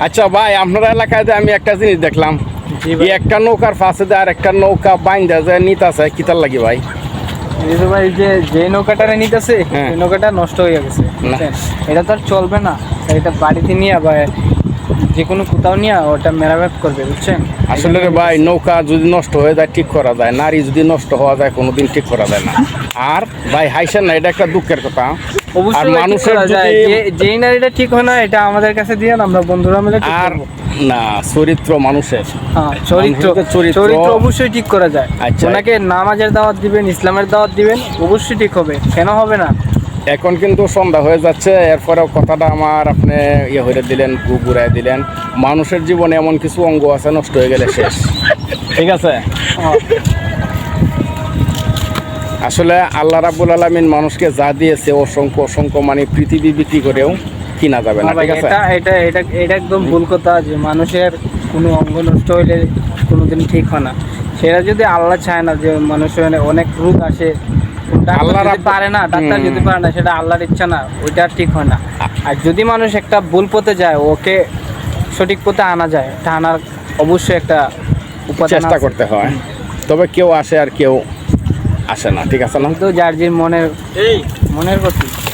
আচ্ছা ভাই আপনার এলাকায় আমি একটা জিনিস দেখলাম। একটা নৌকার ফাঁসে দেয় আর একটা নৌকা বাইন্দা যায় নিতাছে কিতার লাগে ভাই? ভাই যে যে নৌকাটা নিতেছে হ্যাঁ। এই নৌকাটা নষ্ট হয়ে গেছে এটা তো আর চলবে না এটা বাড়িতে নিয়ে বা যে কোনো কোথাও নিয়ে ওটা মেরামত করবে বুঝছেন? আসলে রে ভাই নৌকা যদি নষ্ট হয়ে যায় ঠিক করা যায়। নারী যদি নষ্ট হওয়া যায় কোনোদিন ঠিক করা যায় না। আর ভাই হাইসেন না এটা একটা দুঃখের কথা। আর মানুষের মানুষের যদি যে যেই নারীটা ঠিক হয় না এটা আমাদের কাছে দিয়ে আমরা বন্ধুরা মিলে আর না চরিত্র মানুষের। হ্যাঁ, চরিত্র চরিত্র- চরিত্র অবশ্যই ঠিক করা যায়। আচ্ছা। ওনাকে নামাজের দাওয়াত দিবেন ইসলামের দাওয়াত দিবেন অবশ্যই ঠিক হবে। কেন হবে না? এখন কিন্তু সন্ধ্যা হয়ে যাচ্ছে এরপরেও কথাটা আমার আপনি ইয়ে হয়ে দিলেন ঘুরাই দিলেন। মানুষের জীবনে এমন কিছু অঙ্গ আছে নষ্ট হয়ে গেলে শেষ। ঠিক আছে? আসলে আল্লাহ রাব্বুল আলমিন মানুষকে যা দিয়েছে অসংখ্য অসংখ্য মানে পৃথিবী বিক্রি করেও কিনা যাবে না ঠিক আছে? এটা এটা এটা একদম ভুল কথা যে মানুষের কোনো অঙ্গ নষ্ট হইলে কোনোদিন ঠিক হয় না। সেটা যদি আল্লাহ চায় না যে মানুষের অনেক রোগ আসে আল্লাহ যদি পারে না ডাক্তার যদি পারে না সেটা আল্লাহর ইচ্ছা না ওইটা আর ঠিক হয় না। আর যদি মানুষ একটা ভুল পথে যায় ওকে সঠিক পথে আনা যায় তা আনার অবশ্যই একটা চেষ্টা করতে হয়। তবে কেউ আসে আর কেউ আসে না ঠিক আছে না? তো যার যে মনের মনের প্রতি